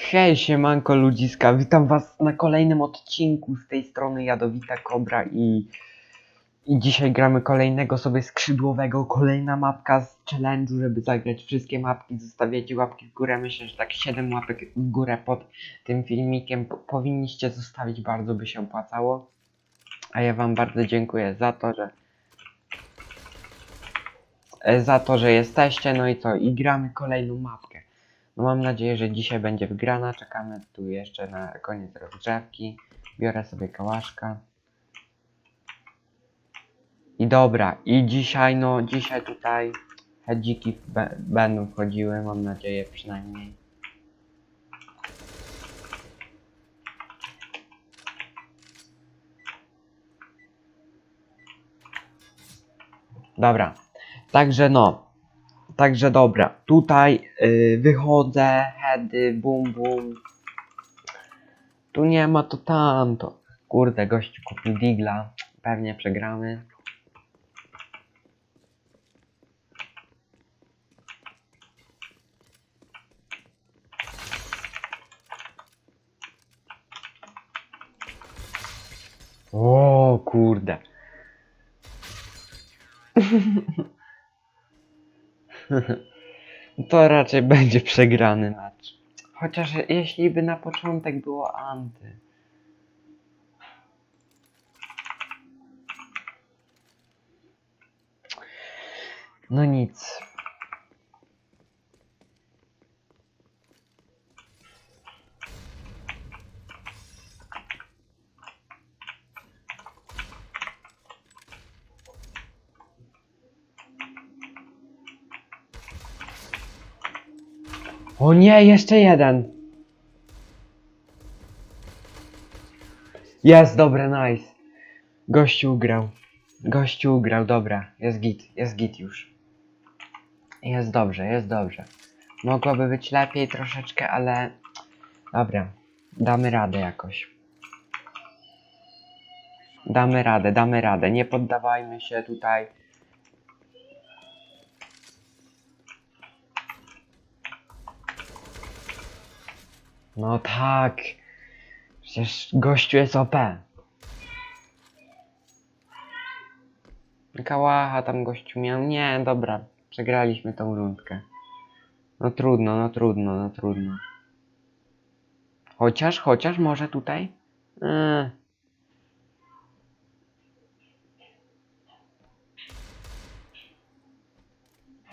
Hej, siemanko ludziska, witam was na kolejnym odcinku z tej strony Jadowita Kobra i, i dzisiaj gramy kolejnego sobie skrzydłowego, kolejna mapka z challenge'u, żeby zagrać wszystkie mapki, zostawiacie łapki w górę, myślę, że tak 7 łapek w górę pod tym filmikiem po, powinniście zostawić, bardzo by się opłacało, a ja wam bardzo dziękuję za to, że e, za to, że jesteście, no i co, i gramy kolejną mapkę. No mam nadzieję, że dzisiaj będzie wygrana. Czekamy tu jeszcze na koniec rozgrzewki. Biorę sobie kałaszka. I dobra, i dzisiaj, no dzisiaj tutaj hedziki będą wchodziły, mam nadzieję przynajmniej. Dobra, także no, Także dobra, tutaj y, wychodzę, heady, bum bum. Tu nie ma to tamto. Kurde, gościu kupił digla. Pewnie przegramy. O kurde. To raczej będzie przegrany mecz. Chociaż jeśli by na początek było anty. No nic. O nie, jeszcze jeden. Jest, dobre, nice. Gościu ugrał. Gościu ugrał, dobra. Jest git, jest git już. Jest dobrze, jest dobrze. Mogłoby być lepiej troszeczkę, ale... Dobra, damy radę jakoś. Damy radę, damy radę. Nie poddawajmy się tutaj. No tak. Przecież gościu jest OP. Kałacha tam gościu miał. Nie, dobra. Przegraliśmy tą rundkę. No trudno, no trudno, no trudno. Chociaż, chociaż może tutaj? Eee.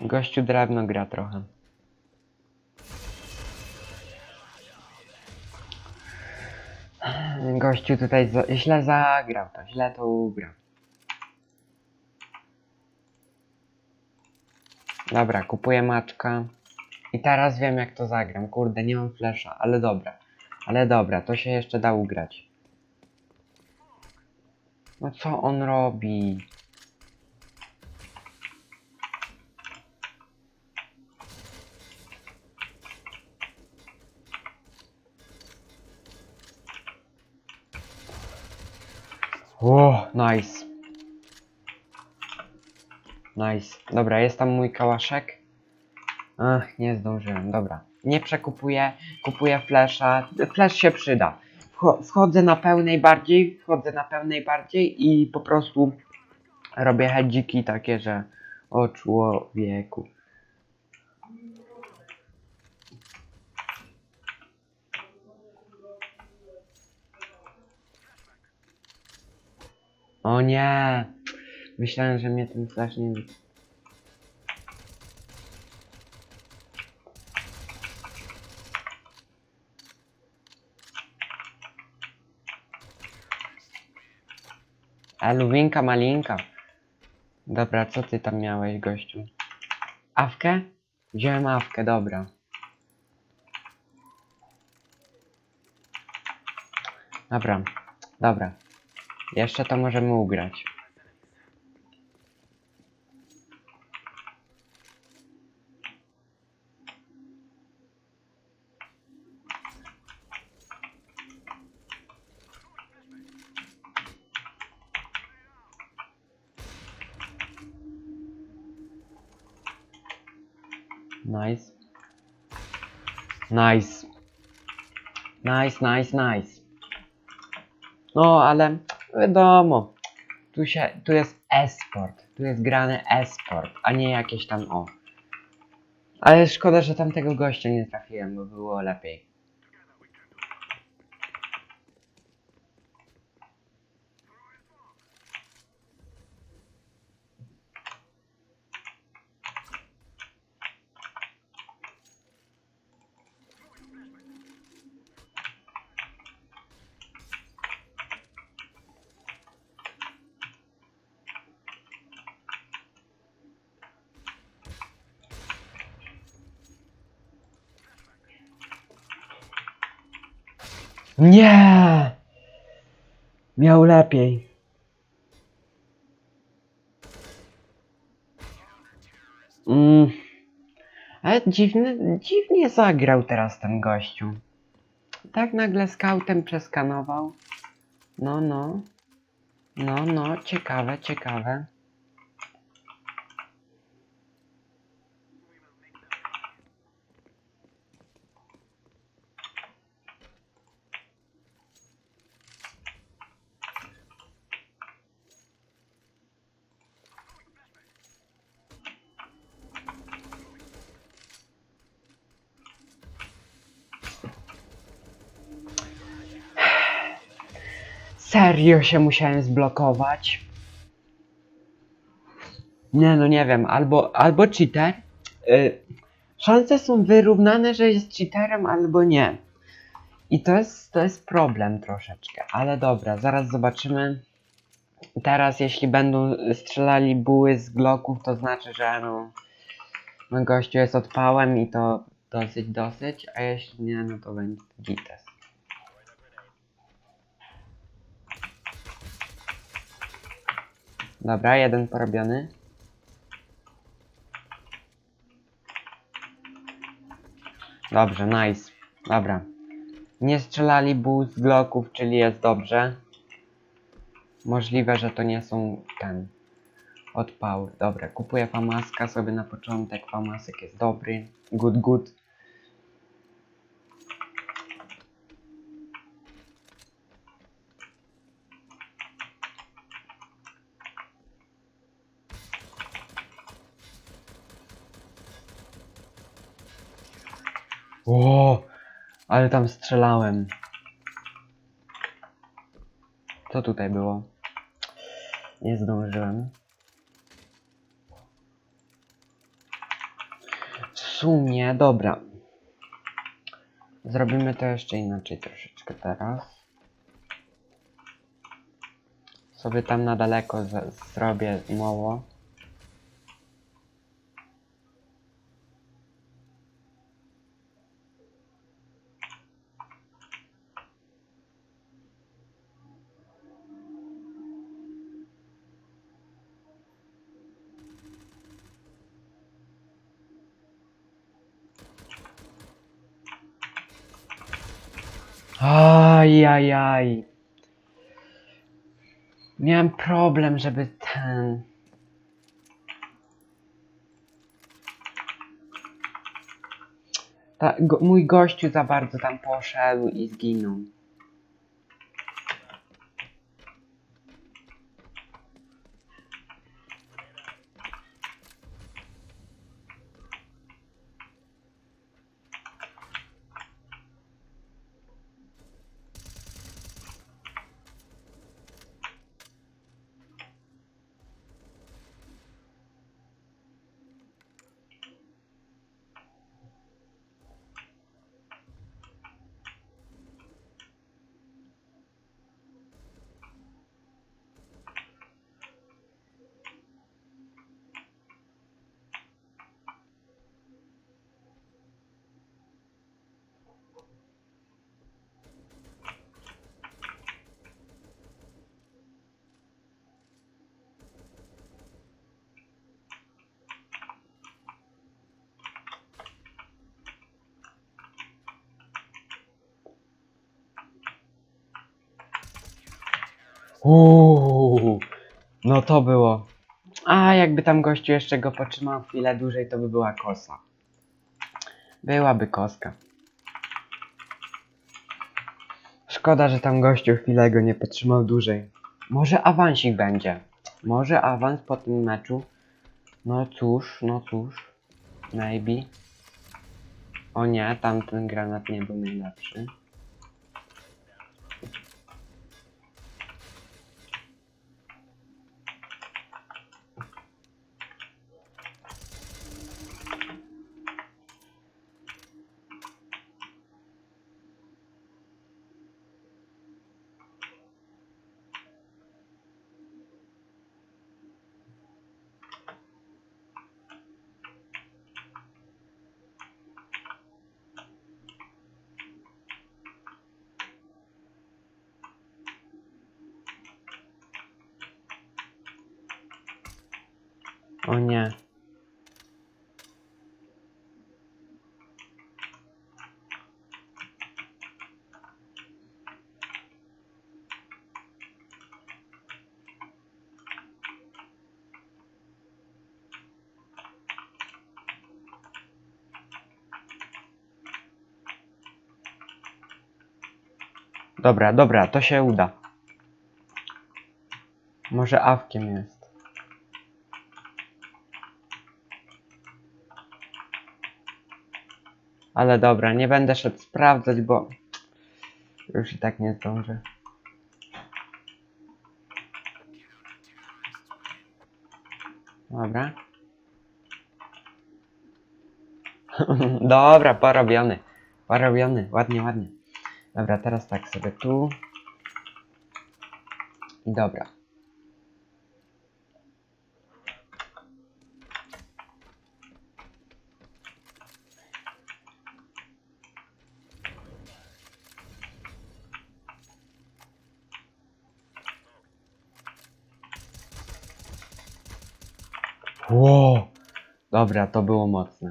Gościu drewno gra trochę. Gościu tutaj źle zagrał to, źle to ugrał. Dobra, kupuję maczka. I teraz wiem jak to zagram. Kurde, nie mam flesza, ale dobra. Ale dobra, to się jeszcze da ugrać. No co on robi? O, nice. Nice. Dobra, jest tam mój kałaszek. Ach, nie zdążyłem. Dobra. Nie przekupuję. Kupuję flesza. Flash się przyda. Wcho- Wchodzę na pełnej bardziej. Wchodzę na pełnej bardziej i po prostu robię hedziki takie, że o człowieku. O nie! Myślałem, że mnie ten flash nie... A luwinka malinka. Dobra, co ty tam miałeś, gościu? Awkę? Wziąłem awkę, dobra. Dobra, dobra. Jeszcze to możemy ugrać. Nice. Nice. Nice, nice, nice. No, ale wiadomo. Tu się, tu jest esport. Tu jest grany esport, a nie jakieś tam o. Ale szkoda, że tamtego gościa nie trafiłem, bo było lepiej. Nie! Miał lepiej. Mm. Ale dziwny, dziwnie zagrał teraz ten gościu. Tak nagle skautem przeskanował. No, no. No, no, ciekawe, ciekawe. Serio się musiałem zblokować. Nie no, nie wiem, albo, albo cheater. Y, szanse są wyrównane, że jest cheaterem, albo nie. I to jest, to jest problem troszeczkę, ale dobra, zaraz zobaczymy. Teraz, jeśli będą strzelali buły z gloków, to znaczy, że no, no gościu jest odpałem i to dosyć, dosyć, a jeśli nie, no to będzie gites. Dobra, jeden porobiony. Dobrze, nice. Dobra. Nie strzelali buł z bloków, czyli jest dobrze. Możliwe, że to nie są ten odpały. Dobra, kupuję famaska sobie na początek. Famasek jest dobry. Good, good. O, ale tam strzelałem. Co tutaj było? Nie zdążyłem. W sumie, dobra. Zrobimy to jeszcze inaczej troszeczkę teraz. Sobie tam na daleko zrobię mało. Ajajaj. Miałem problem, żeby ten. Ta, go, mój gościu za bardzo tam poszedł i zginął. Uuu, no to było. A jakby tam gościu jeszcze go potrzymał chwilę dłużej, to by była kosa. Byłaby koska. szkoda, że tam gościu chwilę go nie potrzymał dłużej. Może awansik będzie. Może awans po tym meczu. No cóż, no cóż. Maybe. O nie, tamten granat nie był najlepszy. O nie. Dobra, dobra, to się uda. Może awkiem jest. Ale dobra, nie będę szedł sprawdzać, bo już i tak nie zdążę. Dobra. Dobra, porobiony. Porobiony, ładnie, ładnie. Dobra, teraz tak sobie tu. I dobra. Ło! Dobra, to było mocne.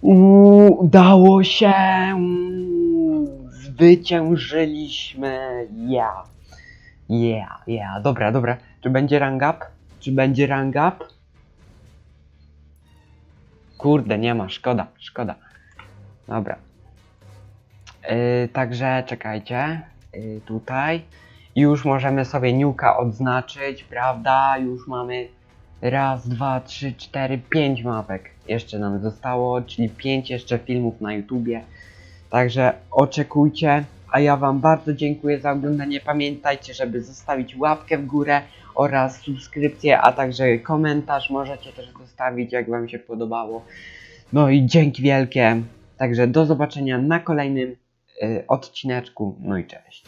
Udało się! Zwyciężyliśmy! Yeah! Yeah, yeah. Dobra, dobra. Czy będzie rank up? Czy będzie rank up? Kurde, nie ma, szkoda, szkoda. Dobra. Yy, także czekajcie. Yy, tutaj. Już możemy sobie niuka odznaczyć, prawda? Już mamy raz, dwa, trzy, cztery, pięć mapek. Jeszcze nam zostało, czyli pięć jeszcze filmów na YouTubie. Także oczekujcie. A ja Wam bardzo dziękuję za oglądanie. Pamiętajcie, żeby zostawić łapkę w górę oraz subskrypcję, a także komentarz możecie też zostawić, jak Wam się podobało. No i dzięki wielkie. Także do zobaczenia na kolejnym y, odcineczku. No i cześć.